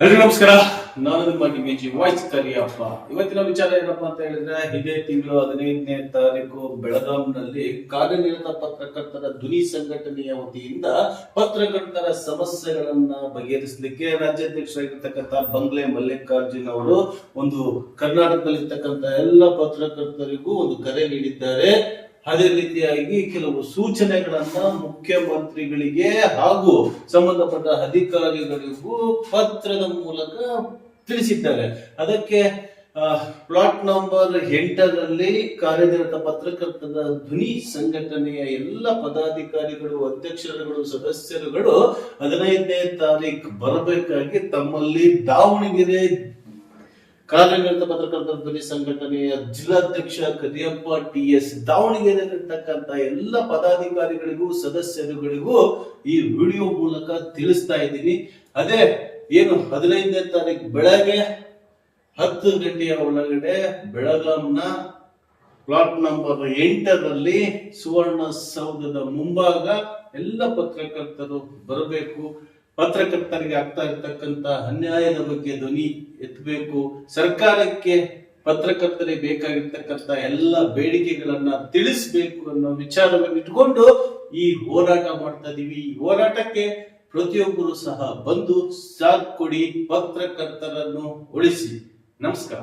ಎಲ್ರಿಗೂ ನಮಸ್ಕಾರ. ನಾನು ನಿಮ್ಮ ಡಿಮೇಜಿ ವಾಯ್ಸ್ ಕರಿಯಪ್ಪ ಇವತ್ತಿನ ವಿಚಾರ ಏನಪ್ಪಾ ಅಂತ ಹೇಳಿದ್ರೆ, ಇದೇ ತಿಂಗಳು ಹದಿನೈದನೇ ತಾರೀಕು ಬೆಳಗಾಂನಲ್ಲಿ ಕಾರ್ಯನಿರತ ಪತ್ರಕರ್ತರ ಧ್ವನಿ ಸಂಘಟನೆಯ ವತಿಯಿಂದ ಪತ್ರಕರ್ತರ ಸಮಸ್ಯೆಗಳನ್ನ ಬಗೆಹರಿಸಲಿಕ್ಕೆ ರಾಜ್ಯಾಧ್ಯಕ್ಷರಾಗಿರ್ತಕ್ಕಂಥ ಬಂಗ್ಲೆ ಮಲ್ಲಿಕಾರ್ಜುನ್ ಅವರು ಒಂದು ಕರ್ನಾಟಕದಲ್ಲಿರ್ತಕ್ಕಂಥ ಎಲ್ಲ ಪತ್ರಕರ್ತರಿಗೂ ಒಂದು ಕರೆ ನೀಡಿದ್ದಾರೆ. ಅದೇ ರೀತಿಯಾಗಿ ಕೆಲವು ಸೂಚನೆಗಳನ್ನ ಮುಖ್ಯಮಂತ್ರಿಗಳಿಗೆ ಹಾಗೂ ಸಂಬಂಧಪಟ್ಟ ಅಧಿಕಾರಿಗಳಿಗೂ ಪತ್ರದ ಮೂಲಕ ತಿಳಿಸಿದ್ದಾರೆ. ಅದಕ್ಕೆ ಪ್ಲಾಟ್ ನಂಬರ್ ಎಂಟರಲ್ಲಿ ಕಾರ್ಯನಿರತ ಪತ್ರಕರ್ತರ ಧ್ವನಿ ಸಂಘಟನೆಯ ಎಲ್ಲ ಪದಾಧಿಕಾರಿಗಳು, ಅಧ್ಯಕ್ಷರುಗಳು, ಸದಸ್ಯರುಗಳು ಹದಿನೈದನೇ ತಾರೀಕು ಬರಬೇಕಾಗಿ ತಮ್ಮಲ್ಲಿ ದಾವಣಗೆರೆ ಕಾರ್ಯನಿರತ ಪತ್ರಕರ್ತರ ಧ್ವನಿ ಸಂಘಟನೆಯ ಜಿಲ್ಲಾಧ್ಯಕ್ಷ ಕರಿಯಪ್ಪ ಟಿ ಎಸ್ ದಾವಣಗೆರೆಯಲ್ಲಿರ್ತಕ್ಕಂಥ ಎಲ್ಲ ಪದಾಧಿಕಾರಿಗಳಿಗೂ, ಸದಸ್ಯರುಗಳಿಗೂ ಈ ವಿಡಿಯೋ ಮೂಲಕ ತಿಳಿಸ್ತಾ ಇದ್ದೀನಿ. ಅದೇ, ಏನು ಹದಿನೈದನೇ ತಾರೀಕು ಬೆಳಗ್ಗೆ ಹತ್ತು ಗಂಟೆಯ ಒಳಗಡೆ ಬೆಳಗಾಂನ ಪ್ಲಾಟ್ ನಂಬರ್ ಎಂಟರಲ್ಲಿ ಸುವರ್ಣ ಸೌಧದ ಮುಂಭಾಗ ಎಲ್ಲ ಪತ್ರಕರ್ತರು ಬರಬೇಕು. ಪತ್ರಕರ್ತರಿಗೆ ಆಗ್ತಾ ಇರ್ತಕ್ಕಂತ ಅನ್ಯಾಯದ ಬಗ್ಗೆ ಧ್ವನಿ ಎತ್ತಬೇಕು. ಸರ್ಕಾರಕ್ಕೆ ಪತ್ರಕರ್ತರಿಗೆ ಬೇಕಾಗಿರ್ತಕ್ಕಂತ ಎಲ್ಲ ಬೇಡಿಕೆಗಳನ್ನ ತಿಳಿಸ್ಬೇಕು ಅನ್ನೋ ವಿಚಾರವನ್ನು ಇಟ್ಕೊಂಡು ಈ ಹೋರಾಟ ಮಾಡ್ತಾ ಇದೀವಿ. ಈ ಹೋರಾಟಕ್ಕೆ ಪ್ರತಿಯೊಬ್ಬರು ಸಹ ಬಂದು ಸಾಥ್ ಕೊಡಿ, ಪತ್ರಕರ್ತರನ್ನು ಉಳಿಸಿ. ನಮಸ್ಕಾರ.